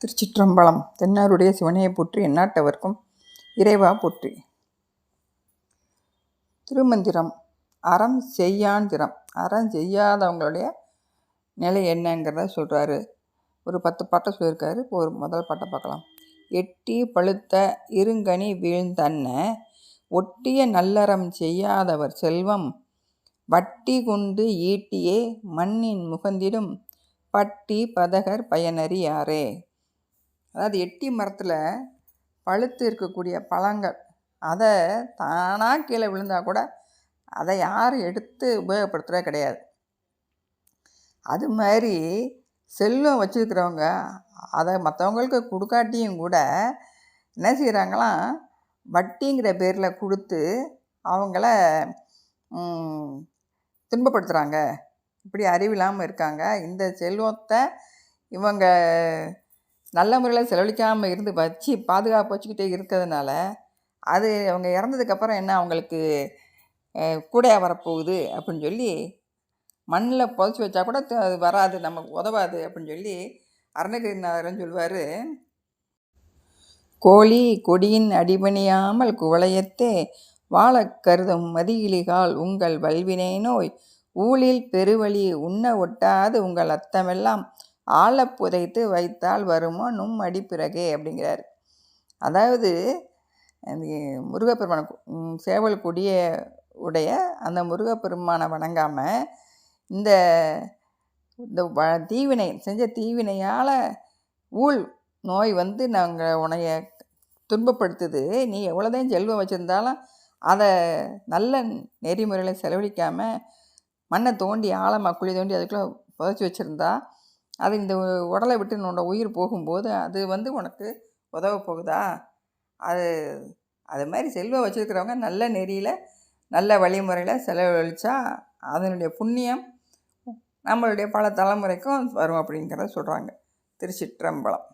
திருச்சிற்றம்பலம். தென்னாருடைய சிவனையை போற்றி எந்நாட்டவர்க்கும் இறைவா போற்றி. திருமந்திரம். அறம் செய்யாந்திரம். அறம் செய்யாதவங்களுடைய நிலை என்னங்கிறத சொல்கிறாரு ஒரு பத்து பாட்டை சொல்லியிருக்காரு. இப்போ ஒரு முதல் பாட்டை பார்க்கலாம். எட்டி பழுத்த இருங்கனி வீழ்ந்தன்ன ஒட்டிய நல்லறம் செய்யாதவர் செல்வம் வட்டி கொண்டு ஈட்டியே மண்ணின் முகந்திடும் பட்டி பதகர் பயனறியாரே. அதாவது எட்டி மரத்தில் பழுத்து இருக்கக்கூடிய பழங்கள் அதை தானாக கீழே விழுந்தால் கூட அதை யாரும் எடுத்து உபயோகப்படுத்துகிறே கிடையாது. அது மாதிரி செல்வம் வச்சுருக்கிறவங்க அதை மற்றவங்களுக்கு கொடுக்காட்டியும் கூட என்ன செய்கிறாங்களாம் வட்டிங்கிற பேரில் கொடுத்து அவங்கள துன்பப்படுத்துகிறாங்க இப்படி அறிவில்லாமல் இருக்காங்க. இந்த செல்வத்தை இவங்க நல்ல முறையில் செலவழிக்காமல் இருந்து வச்சு பாதுகாப்பு வச்சுக்கிட்டே இருக்கிறதுனால அது அவங்க இறந்ததுக்கப்புறம் என்ன அவங்களுக்கு கூடையாக வரப்போகுது அப்படின்னு சொல்லி மண்ணில் புதைச்சி வச்சா கூட அது வராது நமக்கு உதவாது அப்படின்னு சொல்லி அருணகிரிநாதரன் சொல்வார். கோழி கொடியின் அடிபணியாமல் குவளையத்தே வாழ கருதும் மதியிலிகால் உங்கள் வல்வினை நோய் ஊழில் பெருவழி உண்ண ஒட்டாது உங்கள் அத்தமெல்லாம் ஆழ புதைத்து வைத்தால் வருமோ? நும் அடிப்பிறகே அப்படிங்கிறார். அதாவது முருகப்பெருமான சேவல் கொடிய உடைய அந்த முருகப்பெருமானை வணங்காமல் இந்த இந்த வ தீவினை செஞ்ச தீவினையால் ஊழ் நோய் வந்து நாங்கள் உனைய துன்பப்படுத்துது. நீ எவ்வளோதான் செல்வம் வச்சுருந்தாலும் அதை நல்ல நெறிமுறையில் செலவழிக்காமல் மண்ணை தோண்டி ஆழமாக குழி தோண்டி அதுக்குள்ளே புதைச்சி வச்சுருந்தா அது இந்த உடலை விட்டு உன்னோட உயிர் போகும்போது அது வந்து உனக்கு உதவ போகுதா? அது அது மாதிரி செல்வம் வச்சுருக்கிறவங்க நல்ல நெறியில் நல்ல வழிமுறையில் செலவழித்தா அதனுடைய புண்ணியம் நம்மளுடைய பல தலைமுறைக்கும் வரும் அப்படிங்கிறத சொல்கிறாங்க திருச்சிற்றம்பலம்.